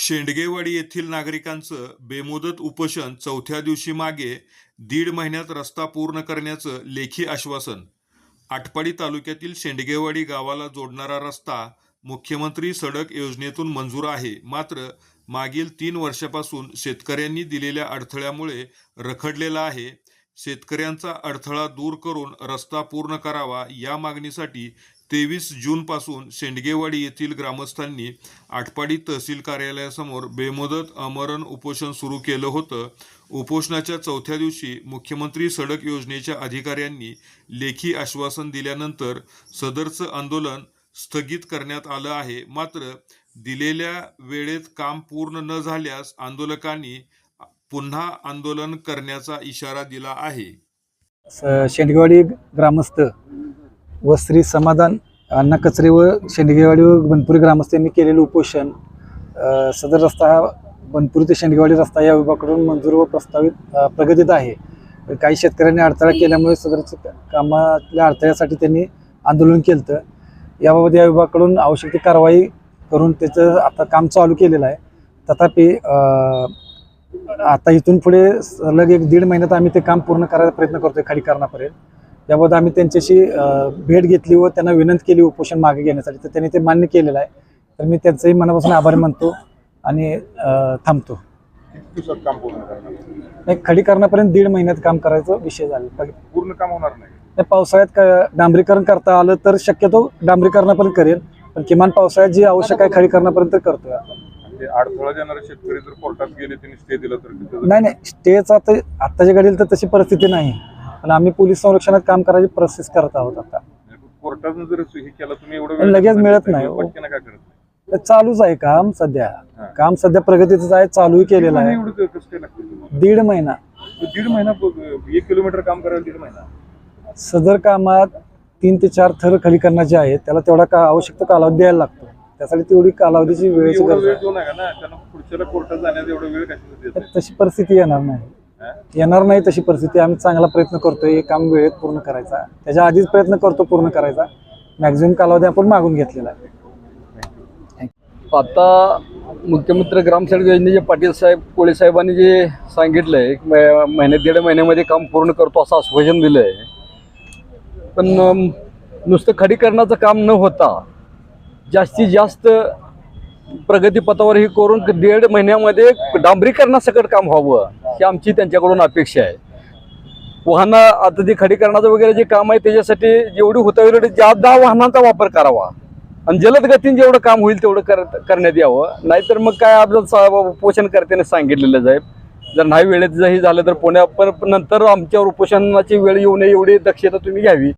शेंडगेवाडी येथील नागरिकांचं बेमुदत उपोषण चौथ्या दिवशी मागे दीड महिन्यात रस्ता पूर्ण करण्याचं लेखी आश्वासन. आटपाडी तालुक्यातील शेंडगेवाडी गावाला जोडणारा रस्ता मुख्यमंत्री सडक योजनेतून मंजूर आहे. मात्र मागील तीन वर्षापासून शेतकऱ्यांनी दिलेल्या अडथळ्यामुळे रखडलेला आहे. शेतकऱ्यांचा अडथळा दूर करून रस्ता पूर्ण करावा या मागणीसाठी तेवीस जूनपासून शेंडगेवाडी येथील ग्रामस्थांनी आटपाडी तहसील कार्यालयासमोर बेमुदत आमरण उपोषण सुरू केलं होतं. उपोषणाच्या चौथ्या दिवशी मुख्यमंत्री सडक योजनेच्या अधिकाऱ्यांनी लेखी आश्वासन दिल्यानंतर सदरचं आंदोलन स्थगित करण्यात आलं आहे. मात्र दिलेल्या वेळेत काम पूर्ण न झाल्यास आंदोलकांनी पुन्हा आंदोलन करण्याचा इशारा दिला आहे. शेंडगेवाडी ग्रामस्थ व श्री समाधान अण्णा कचरे व शेंडगेवाडी व बनपुरी ग्रामस्थांनी केलेलं उपोषण सदर रस्ता हा बनपुरी ते शेंडगेवाडी रस्ता या विभागाकडून मंजूर व प्रस्तावित प्रगतीत आहे. काही शेतकऱ्यांनी अडथळा केल्यामुळे सदरच्या कामातल्या अडथळ्यासाठी त्यांनी आंदोलन केलं याबाबत या विभागाकडून आवश्यक ती कारवाई करून त्याचं आता काम चालू केलेलं आहे. तथापि आता इथून पुढे सलग एक दीड महिन्यात आम्ही ते काम पूर्ण करायचा प्रयत्न करतोय खालीकरणापर्यंत याबाबत आम्ही त्यांच्याशी भेट घेतली व त्यांना विनंती केली उपोषण मागे घेण्यासाठी. तर त्यांनी ते मान्य केलेलं आहे. तर मी त्यांचंही मनापासून आभार मानतो आणि थांबतो. नाही खडीकरणापर्यंत दीड महिन्यात काम करायचा विषय झाला. पूर्ण काम होणार नाही. पावसाळ्यात डांबरीकरण करता आलं तर शक्यतो डांबरीकरणापर्यंत करेल. पण किमान पावसाळ्यात जी आवश्यक आहे खडीकरणापर्यंत करतोय आपण. आणि ते अडथळा देणारे शेतकरी जर कोर्टात गेले त्यांनी स्टे दिला तर तिथं नाही नाही स्टेचा आता आत्ताच्या घडीला तर तशी परिस्थिती नाही. पण आम्ही पोलीस संरक्षणात काम करायची प्रोसेस करत आहोत आता. कोर्टानं जर हे केलं तुम्ही एवढं पण लगेच मिळत नाही. तर चालूच आहे काम सध्या. हा. काम सध्या प्रगतीच आहे चालूही केलेलं आहे? दीड महिना. दीड महिना एक किलोमीटर काम करायला दीड महिना? सदर कामात तीन ते चार थर खलीकरणाचे आहेत त्याला तेवढा का आवश्यक कालावधी द्यायला लागतो. त्यासाठी तेवढी कालावधीची वेळेची एवढा गरज वेळ आहे. तशी परिस्थिती येणार नाही. हा? येणार नाही तशी परिस्थिती. आम्ही चांगला प्रयत्न करतोय. हे काम वेळेत पूर्ण करायचा. त्याच्या आधीच प्रयत्न करतो पूर्ण करायचा. मॅक्झिमम कालावधी आपण मागून घेतलेला आहे. आता मुख्यमंत्री ग्रामसेवक योजनेचे पाटील साहेब कोळे साहेबांनी जे सांगितलं आहे महिन्यात दीड महिन्यामध्ये काम पूर्ण करतो असं आश्वासन दिलं आहे पण नुसतं खडीकरणाचं काम न होता जास्तीत जास्त प्रगतीपथावर हे करून दीड महिन्यामध्ये डांबरीकरणासकट काम व्हावं ही आमची त्यांच्याकडून अपेक्षा आहे. वाहनं आता ते खडीकरणाचं वगैरे जे काम आहे त्याच्यासाठी जेवढी होता येईल ज्या दहा वाहनांचा वापर करावा आणि जलद गतीने जेवढं काम होईल तेवढं कर करण्यात यावं. नाहीतर मग काय आपलं उपोषणकर्त्याने पोषण सांगितलेलं साहेब जर नाही वेळेत जर झालं तर पुण्या पण नंतर आमच्यावर उपोषणाची वेळ येऊ नये एवढी दक्षता तुम्ही घ्यावी.